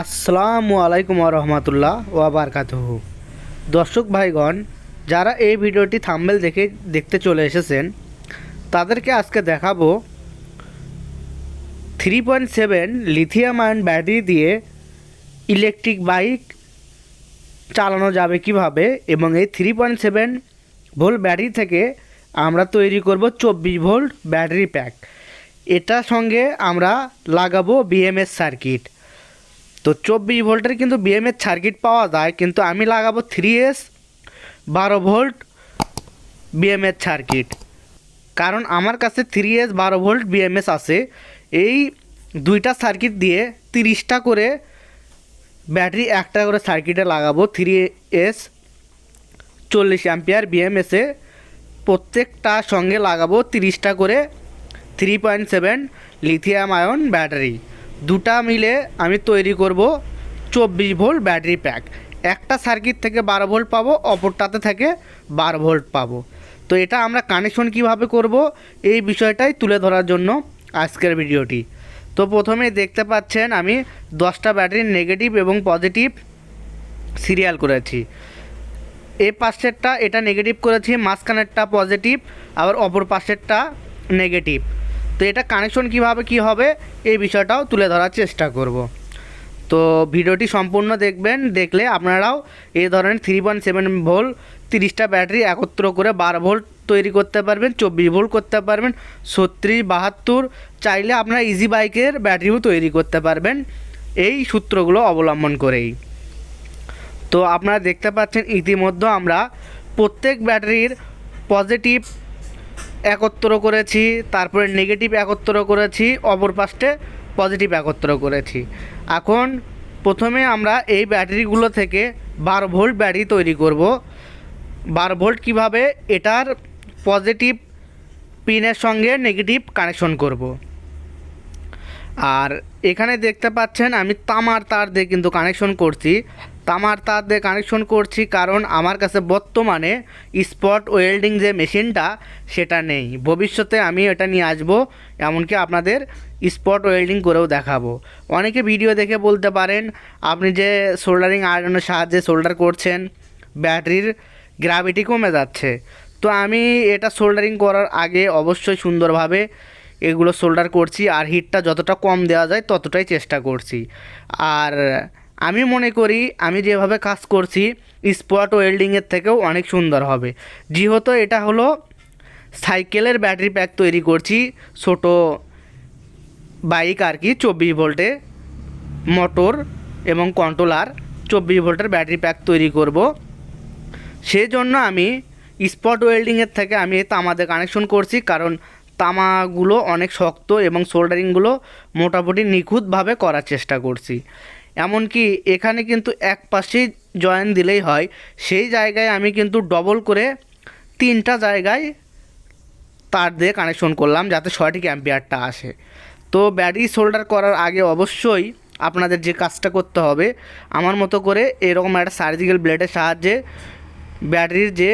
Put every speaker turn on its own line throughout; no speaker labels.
আসসালামু আলাইকুম রহমতুল্লাহ ওয়াবারকাতুহ দর্শক ভাইগণ, যারা এই ভিডিওটি থাম্বেল দেখে দেখতে চলে এসেছেন, তাদেরকে আজকে দেখাবো three point seven lithium ion battery দিয়ে ইলেকট্রিক বাইক চালানো যাবে কীভাবে এবং এই three point seven volt battery থেকে আমরা তৈরি করব চব্বিশ ভোল্ট ব্যাটারি প্যাক এটার সঙ্গে আমরা লাগাবো বিএমএস সার্কিট তো চব্বিশ ভোল্টের কিন্তু বিএমএস সার্কিট পাওয়া যায়, কিন্তু আমি লাগাবো থ্রি এস বারো ভোল্ট বিএমএস সার্কিট কারণ আমার কাছে থ্রি এস বারো ভোল্ট বিএমএস আছে। এই দুইটা সার্কিট দিয়ে তিরিশটা করে ব্যাটারি একটা করে সার্কিটে লাগাবো থ্রি এস চল্লিশ অ্যাম্পিয়ার বিএমএসে প্রত্যেকটা সঙ্গে লাগাবো তিরিশটা করে three point seven lithium ion battery দুটা মিলে আমি তৈরি করব চব্বিশ ভোল্ট ব্যাটারি প্যাক। একটা সার্কিট থেকে বারো ভোল্ট পাবো, অপরটাতে থেকে বারো ভোল্ট পাবো। তো এটা আমরা কানেকশন কীভাবে করব এই বিষয়টাই তুলে ধরার জন্য আজকের ভিডিওটি। তো প্রথমে দেখতে পাচ্ছেন আমি দশটা ব্যাটারির নেগেটিভ এবং পজিটিভ সিরিয়াল করেছি। এ পাশেরটা এটা নেগেটিভ করেছি, মাঝখানেরটা পজিটিভ আবার অপর পাশেরটা নেগেটিভ তো এটা কানেকশন কীভাবে কি হবে, এই বিষয়টাও তুলে ধরার চেষ্টা করব। তো ভিডিওটি সম্পূর্ণ দেখবেন, দেখলে আপনারাও এই ধরনের থ্রি পয়েন্ট সেভেন ভোল্ট তিরিশটা ব্যাটারি একত্র করে বারো ভোল্ট তৈরি করতে পারবেন, চব্বিশ ভোল্ট করতে পারবেন, ছত্রিশ, বাহাত্তর, চাইলে আপনারা ইজি বাইকের ব্যাটারিও তৈরি করতে পারবেন, এই সূত্রগুলো অবলম্বন করেই। তো আপনারা দেখতে পাচ্ছেন ইতিমধ্যে আমরা প্রত্যেক ব্যাটারির পজিটিভ একত্র করেছি, তারপরে নেগেটিভ একত্র করেছি, অপর পাশে পজিটিভ একত্র করেছি। এখন প্রথমে আমরা এই ব্যাটারিগুলো থেকে বারো ভোল্ট ব্যাটারি তৈরি করব। বারো ভোল্ট কীভাবে? এটার পজিটিভ পিনের সঙ্গে নেগেটিভ কানেকশন করব। আর এখানে দেখতে পাচ্ছেন আমি তামার তার দিয়ে কিন্তু কানেকশন করছি। তামার তার দিয়ে কানেকশন করছি কারণ আমার কাছে বর্তমানে স্পট ওয়েল্ডিং যে মেশিনটা সেটা নেই। ভবিষ্যতে আমি এটা নিয়ে আসব, এমনকি আপনাদের স্পট ওয়েল্ডিং করেও দেখাবো। অনেকে ভিডিও দেখে বলতে পারেন, আপনি যে সোল্ডারিং আয়রনের সাহায্যে সোল্ডার করছেন ব্যাটারির গ্র্যাভিটি কমে যাচ্ছে। তো আমি এটা সোল্ডারিং করার আগে অবশ্যই সুন্দরভাবে এগুলো সোল্ডার করছি, আর হিটটা যতটা কম দেওয়া যায় ততটাই চেষ্টা করছি। আর আমি মনে করি আমি যেভাবে কাজ করছি স্পট ওয়েল্ডিংয়ের থেকেও অনেক সুন্দর হবে। যেহেতু এটা হলো সাইকেলের ব্যাটারি প্যাক তৈরি করছি, ছোট বাইক আর কি, চব্বিশ ভোল্টে মোটর এবং কন্ট্রোলার চব্বিশ ভোল্টের ব্যাটারি প্যাক তৈরি করব। সেই জন্য আমি স্পট ওয়েল্ডিংয়ের থেকে আমি তামাতে কানেকশন করছি, কারণ তামাগুলো অনেক শক্ত এবং সোল্ডারিংগুলো মোটামুটি নিখুঁতভাবে করার চেষ্টা করছি। এমনকি এখানে কিন্তু এক পাশেই জয়েন দিলেই হয়। সেই জায়গায় আমি কিন্তু ডবল করে তিনটা জায়গায় তার দিয়ে কানেকশন করলাম যাতে সঠিক অ্যাম্পিয়ারটা আসে। তো ব্যাটারি সোল্ডার করার আগে অবশ্যই আপনাদের যে কাজটা করতে হবে, আমার মতো করে এরকম একটা সার্জিক্যাল ব্লেডের সাহায্যে ব্যাটারির যে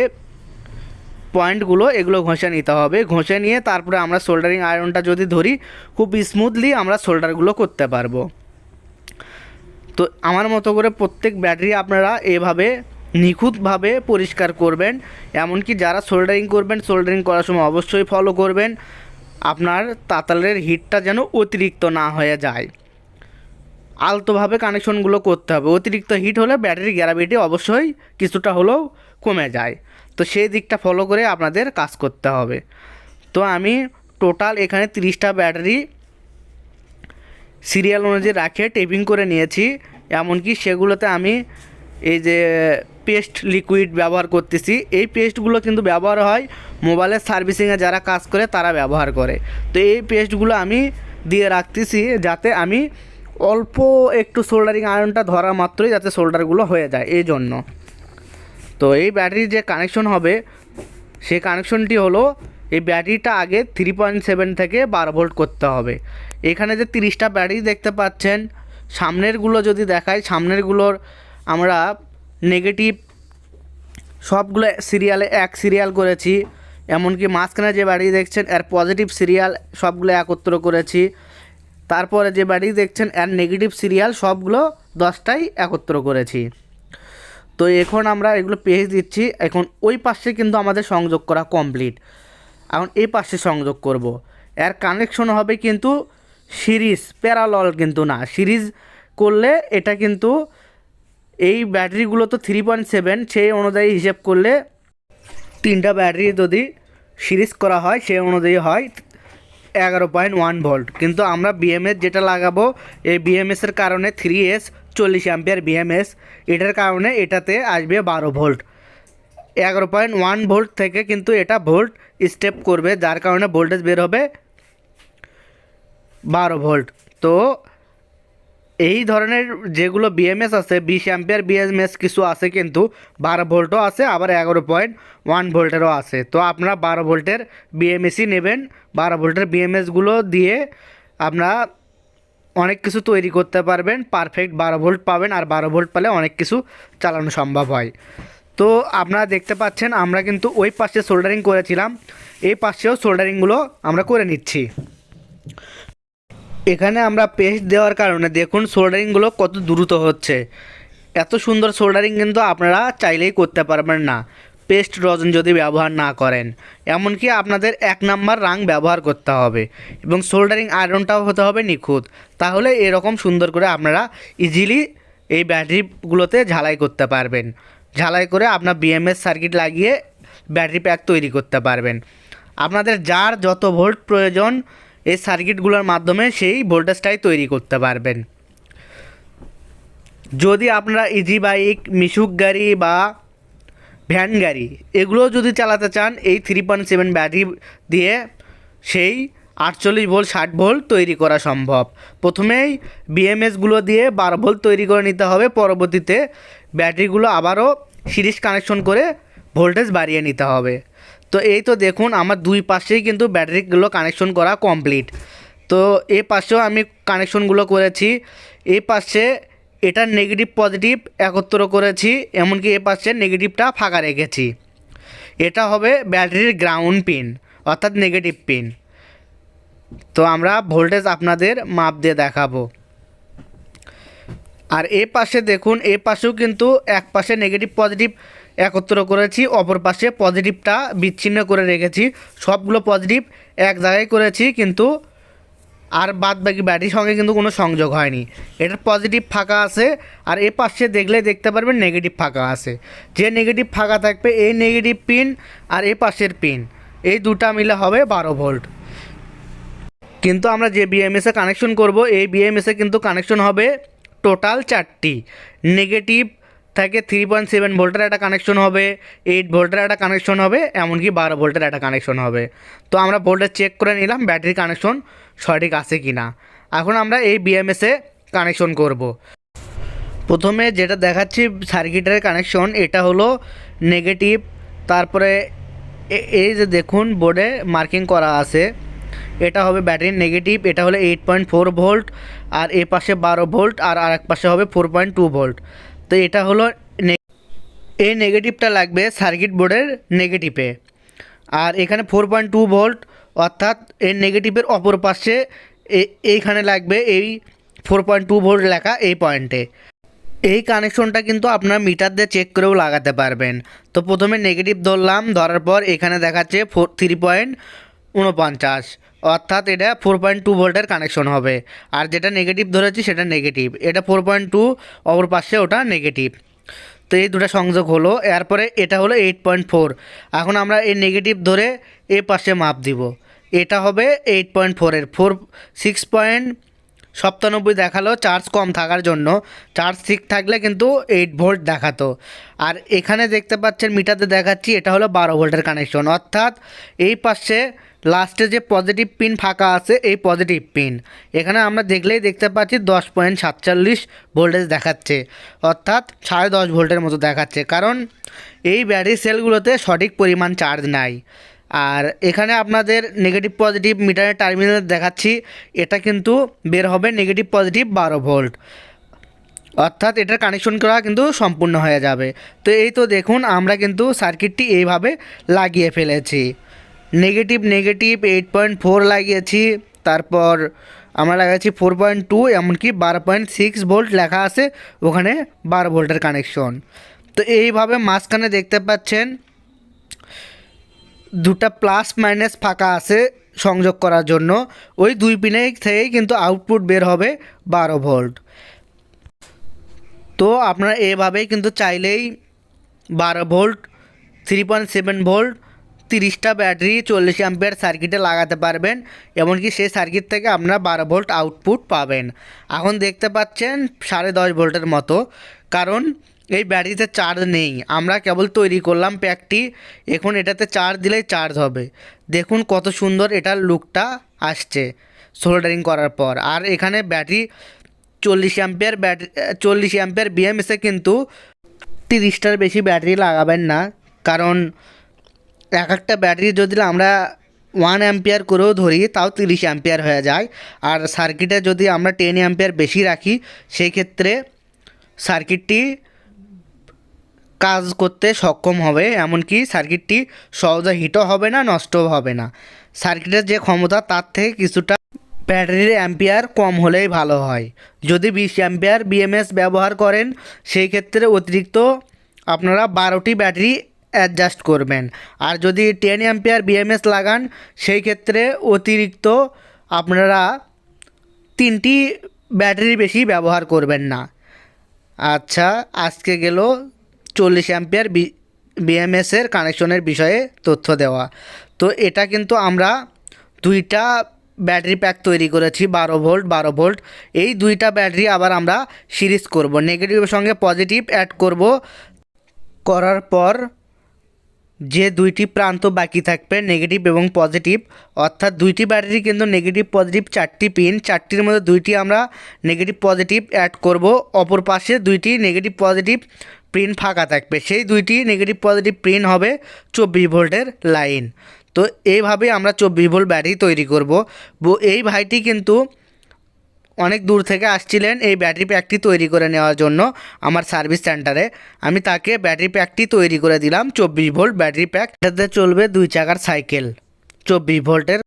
পয়েন্টগুলো এগুলো ঘষে নিতে হবে। ঘষে নিয়ে তারপরে আমরা সোল্ডারিং আয়রনটা যদি ধরি, খুব স্মুথলি আমরা সোল্ডারগুলো করতে পারব। তো আমার মতো করে প্রত্যেক ব্যাটারি আপনারা এভাবে নিখুঁতভাবে পরিষ্কার করবেন। এমনকি যারা সোল্ডারিং করবেন সোল্ডারিং করার সময় অবশ্যই ফলো করবেন। আপনার তাতালের হিটটা যেন অতিরিক্ত না হয়ে যায়। আলতোভাবে কানেকশনগুলো করতে হবে। অতিরিক্ত হিট হলে ব্যাটারি গ্যারাবিটি অবশ্যই কিছুটা হলেও কমে যায়। তো সেই দিকটা ফলো করে আপনাদের কাজ করতে হবে। তো আমি টোটাল এখানে তিরিশটা ব্যাটারি সিরিয়াল অনুযায়ী রাখে টেপিং করে নিয়েছি, এমনকি সেগুলোতে আমি এই যে পেস্ট লিকুইড ব্যবহার করতেছি, এই পেস্টগুলো কিন্তু ব্যবহার হয় মোবাইলের সার্ভিসিংয়ে যারা কাজ করে তারা ব্যবহার করে। তো এই পেস্টগুলো আমি দিয়ে রাখতেছি যাতে আমি অল্প একটু সোল্ডারিং আয়রনটা ধরা মাত্রই যাতে সোল্ডারগুলো হয়ে যায়, এই জন্য। তো এই ব্যাটারির যে কানেকশন হবে, সেই কানেকশনটি হলো এই ব্যাটারিটা আগে থ্রি পয়েন্ট সেভেন থেকে বারো ভোল্ট করতে হবে। এখানে যে তিরিশটা ব্যাটারি দেখতে পাচ্ছেন, সামনেরগুলো যদি দেখায় সামনেরগুলোর আমরা নেগেটিভ সবগুলো সিরিয়ালে এক সিরিয়াল করেছি, এমনকি মাঝখানে যে ব্যাটারি দেখছেন, এর পজিটিভ সিরিয়াল সবগুলো একত্র করেছি। তারপরে যে ব্যাটারি দেখছেন, এর নেগেটিভ সিরিয়াল সবগুলো দশটাই একত্র করেছি। তো এখন আমরা এগুলো পেজ দিচ্ছি। এখন ওই পাশে কিন্তু আমাদের সংযোগ করা কমপ্লিট এখন এই পাশে সংযোগ করব। এর কানেকশন হবে কিন্তু সিরিজ প্যারালল কিন্তু না। সিরিজ করলে এটা কিন্তু এই ব্যাটারিগুলো তো থ্রি পয়েন্ট সেভেন সেই অনুযায়ী হিসেব করলে তিনটা ব্যাটারি যদি সিরিজ করা হয়, সেই অনুযায়ী হয় এগারো পয়েন্ট ওয়ান ভোল্ট কিন্তু আমরা বিএমএস যেটা লাগাবো, এই বিএমএসের কারণে থ্রি এস চল্লিশ অ্যাম্পিয়ার বিএমএস এটার কারণে এটাতে আসবে বারো ভোল্ট এগারো পয়েন্ট ওয়ান ভোল্ট থেকে কিন্তু এটা ভোল্ট স্টেপ করবে, যার কারণে ভোল্টেজ বের হবে বারো ভোল্ট তো এই ধরনের যেগুলো বিএমএস আছে, বিশ অ্যাম্পিয়ার বিএমএস কিছু আছে কিন্তু বারো ভোল্টও আছে, আবার এগারো পয়েন্ট ওয়ান ভোল্টেরও আছে। তো আপনারা বারো ভোল্টের বিএমএসই নেবেন। বারো ভোল্টের বিএমএসগুলো দিয়ে আপনারা অনেক কিছু তৈরি করতে পারবেন পারফেক্ট বারো ভোল্ট পাবেন, আর বারো ভোল্ট পেলে অনেক কিছু চালানো সম্ভব হয়। তো আপনারা দেখতে পাচ্ছেন, আমরা কিন্তু ওই পাশে সোল্ডারিং করেছিলাম। এই পাশেও সোল্ডারিংগুলো আমরা করে নিচ্ছি। এখানে আমরা পেস্ট দেওয়ার কারণে দেখুন সোল্ডারিংগুলো কত দ্রুত হচ্ছে। এত সুন্দর সোল্ডারিং কিন্তু আপনারা চাইলেই করতে পারবেন না। পেস্ট রজন যদি ব্যবহার না করেন, এমনকি আপনাদের এক নাম্বার রাং ব্যবহার করতে হবে এবং সোল্ডারিং আয়রনটাও হতে হবে নিখুঁত। তাহলে এরকম সুন্দর করে আপনারা ইজিলি এই ব্যাটারিগুলোতে ঝালাই করতে পারবেন। ঝালাই করে আপনার বিএমএস সার্কিট লাগিয়ে ব্যাটারি প্যাক তৈরি করতে পারবেন। আপনাদের যার যত ভোল্ট প্রয়োজন, এই সার্কিটগুলোর মাধ্যমে সেই ভোল্টেজটাই তৈরি করতে পারবেন। যদি আপনারা ইজি বাইক মিশুক গাড়ি বা ভ্যান গাড়ি এগুলো যদি চালাতে চান, এই থ্রি পয়েন্ট সেভেন ব্যাটারি দিয়ে সেই আটচল্লিশ ভোল্ট ষাট ভোল্ট তৈরি করা সম্ভব। প্রথমেই বিএমএসগুলো দিয়ে বারো ভোল্ট তৈরি করে নিতে হবে, পরবর্তীতে ব্যাটারিগুলো আবারও সিরিজ কানেকশন করে ভোল্টেজ বাড়িয়ে নিতে হবে। তো এই তো দেখুন, আমার দুই পাশেই কিন্তু ব্যাটারিগুলো কানেকশন করা কমপ্লিট। তো এই পাশেও আমি কানেকশনগুলো করেছি। এই পাশে এটার নেগেটিভ পজিটিভ একত্র করেছি, এমনকি এ পাশে নেগেটিভটা ফাঁকা রেখেছি। এটা হবে ব্যাটারির গ্রাউন্ড পিন, অর্থাৎ নেগেটিভ পিন। তো আমরা ভোল্টেজ আপনাদের মাপ দিয়ে দেখাবো। আর এ পাশে দেখুন, এ পাশেও কিন্তু এক পাশে নেগেটিভ পজিটিভ একত্র করেছি, অপর পাশে পজিটিভটা বিচ্ছিন্ন করে রেখেছি। সবগুলো পজিটিভ এক জায়গায় করেছি, কিন্তু আর বাদ বাকি ব্যাটারির সঙ্গে কিন্তু কোনো সংযোগ হয়নি। এটার পজিটিভ ফাঁকা আছে, আর এ পাশে দেখলে দেখতে পারবেন নেগেটিভ ফাঁকা আছে। যে নেগেটিভ ফাঁকা থাকবে এই নেগেটিভ পিন আর এ পাশের পিন এই দুটা মিলে হবে বারো ভোল্ট। কিন্তু আমরা যে বিএমএসে কানেকশন করব, এই বিএমএসে কিন্তু কানেকশন হবে টোটাল চারটি। নেগেটিভ থেকে থ্রি পয়েন্ট সেভেন ভোল্টের একটা কানেকশন হবে এইট ভোল্টের একটা কানেকশন হবে, এমনকি বারো ভোল্টের একটা কানেকশন হবে। তো আমরা ভোল্টেজ চেক করে নিলাম ব্যাটারি কানেকশন সঠিক আছে কি না এখন আমরা এই বিএমএসে কানেকশন করব। প্রথমে যেটা দেখাচ্ছি সার্কিটের কানেকশন এটা হলো নেগেটিভ তারপরে এই যে দেখুন বোর্ডে মার্কিং করা আছে। এটা হবে ব্যাটারির নেগেটিভ, এটা হলো এইট পয়েন্ট ফোর ভোল্ট আর এ পাশে বারো ভোল্ট আর আরেক পাশে হবে ফোর পয়েন্ট টু ভোল্ট তো এটা হলো এই নেগেটিভটা লাগবে সার্কিট বোর্ডের নেগেটিভে। আর এখানে ফোর পয়েন্ট টু ভোল্ট অর্থাৎ এর নেগেটিভের অপর পাশে এইখানে লাগবে এই ফোর পয়েন্ট টু ভোল্ট লেখা এই পয়েন্টে এই কানেকশনটা কিন্তু আপনার মিটার দিয়ে চেক করেও লাগাতে পারবেন। তো প্রথমে নেগেটিভ ধরলাম, ধরার পর এখানে দেখাচ্ছে ফোর থ্রি পয়েন্ট উনপঞ্চাশ। অর্থাৎ এটা ফোর পয়েন্ট টু ভোল্টের কানেকশন হবে। আর যেটা নেগেটিভ ধরেছি, সেটা নেগেটিভ এটা ফোর পয়েন্ট টু অপর পাশে ওটা নেগেটিভ তো এই দুটো সংযোগ হলো। এরপরে এটা হলো এইট পয়েন্ট ফোর এখন আমরা এই নেগেটিভ ধরে এ পাশে মাপ দিব। এটা হবে এইট পয়েন্ট ফোরের ফোর সিক্স পয়েন্ট সপ্তানব্বই দেখাল চার্জ কম থাকার জন্য। চার্জ ঠিক থাকলে কিন্তু এইট ভোল্ট দেখাতো। আর এখানে দেখতে পাচ্ছেন, মিটারতে দেখাচ্ছি, এটা হলো বারো ভোল্টের কানেকশন অর্থাৎ এই পাশে লাস্টে যে পজিটিভ পিন ফাঁকা আছে, এই পজিটিভ পিন এখানে আমরা দেখলেই দেখতে পাচ্ছি দশ পয়েন্ট সাতচল্লিশ ভোল্টেজ দেখাচ্ছে। অর্থাৎ সাড়ে দশ ভোল্টের মতো দেখাচ্ছে। কারণ এই ব্যাটারি সেলগুলোতে সঠিক পরিমাণ চার্জ নাই। আর এখানে আপনাদের নেগেটিভ পজিটিভ মিটারের টার্মিনাল দেখাচ্ছি। এটা কিন্তু বের হবে নেগেটিভ পজিটিভ বারো ভোল্ট অর্থাৎ এটার কানেকশন করা কিন্তু সম্পূর্ণ হয়ে যাবে। তো এই তো দেখুন, আমরা কিন্তু সার্কিটটি এইভাবে লাগিয়ে ফেলেছি। Negative negative eight point four লাগিয়েছি। তারপর আমরা লাগাচ্ছি ফোর পয়েন্ট টু এমনকি বারো পয়েন্ট সিক্স ভোল্ট লেখা আছে, ওখানে বারো ভোল্টের কানেকশন তো এইভাবে মাঝখানে দেখতে পাচ্ছেন দুটা প্লাস মাইনাস ফাঁকা আছে সংযোগ করার জন্য। ওই দুই পিনে থেকেই কিন্তু আউটপুট বের হবে বারো ভোল্ট তো আপনারা এভাবেই কিন্তু চাইলেই বারো volt three point seven volt তিরিশটা ব্যাটারি, চল্লিশ অ্যাম্পিয়ার সার্কিটে লাগাতে পারবেন। এমনকি সেই সার্কিট থেকে আপনারা বারো ভোল্ট আউটপুট পাবেন। এখন দেখতে পাচ্ছেন সাড়ে দশ ভোল্টের মতো। কারণ এই ব্যাটারিতে চার্জ নেই। আমরা কেবল তৈরি করলাম প্যাকটি এখন এটাতে চার্জ দিলেই চার্জ হবে। দেখুন কত সুন্দর এটার লুকটা আসছে সোল্ডারিং করার পর। আর এখানে ব্যাটারি চল্লিশ অ্যাম্পিয়ার ব্যাটারি চল্লিশ অ্যাম্পিয়ার বিএমএসে কিন্তু তিরিশটার বেশি ব্যাটারি লাগাবেন না। কারণ এক একটা ব্যাটারি যদি আমরা ওয়ান অ্যাম্পিয়ার করেও ধরি, তাও তিরিশ অ্যাম্পিয়ার হয়ে যায়। আর সার্কিটে যদি আমরা টেন অ্যাম্পিয়ার বেশি রাখি, সেই ক্ষেত্রে সার্কিটটি কাজ করতে সক্ষম হবে, এমনকি সার্কিটটি সহজে হিটও হবে না, নষ্টও হবে না। সার্কিটের যে ক্ষমতা, তার থেকে কিছুটা ব্যাটারির অ্যাম্পিয়ার কম হলেই ভালো হয়। যদি বিশ অ্যাম্পিয়ার বিএমএস ব্যবহার করেন, সেই ক্ষেত্রে অতিরিক্ত আপনারা বারোটি ব্যাটারি অ্যাডজাস্ট করবেন। আর যদি টেন অ্যাম্পিয়ার বিএমএস লাগান, সেই ক্ষেত্রে অতিরিক্ত আপনারা তিনটি ব্যাটারি বেশি ব্যবহার করবেন না। আচ্ছা আজকে গেল চল্লিশ অ্যাম্পিয়ার বিএমএসের কানেকশনের বিষয়ে তথ্য দেওয়া। তো এটা কিন্তু আমরা দুইটা ব্যাটারি প্যাক তৈরি করেছি, বারো ভোল্ট বারো ভোল্ট এই দুইটা ব্যাটারি আবার আমরা সিরিজ করব। নেগেটিভের সঙ্গে পজিটিভ অ্যাড করব। করার পর যে দুইটি প্রান্ত বাকি থাকবে নেগেটিভ এবং পজিটিভ অর্থাৎ দুইটি ব্যাটারি কিন্তু নেগেটিভ পজিটিভ চারটি পিন চারটির মধ্যে দুইটি আমরা নেগেটিভ পজিটিভ অ্যাড করব। অপর পাশে দুইটি নেগেটিভ পজিটিভ পিন ফাঁকা থাকবে। সেই দুইটি নেগেটিভ পজিটিভ পিন হবে চব্বিশ ভোল্টের লাইন তো এইভাবে আমরা চব্বিশ ভোল্ট ব্যাটারি তৈরি করব। এই ভাইটি কিন্তু অনেক দূর থেকে আসছিলেন এই ব্যাটারি প্যাকটি তৈরি করে নেওয়ার জন্য আমার সার্ভিস সেন্টারে আমি তাকে ব্যাটারি প্যাকটি তৈরি করে দিলাম, চব্বিশ ভোল্ট ব্যাটারি প্যাক এটাতে চলবে দুই চাকার সাইকেল চব্বিশ ভোল্টের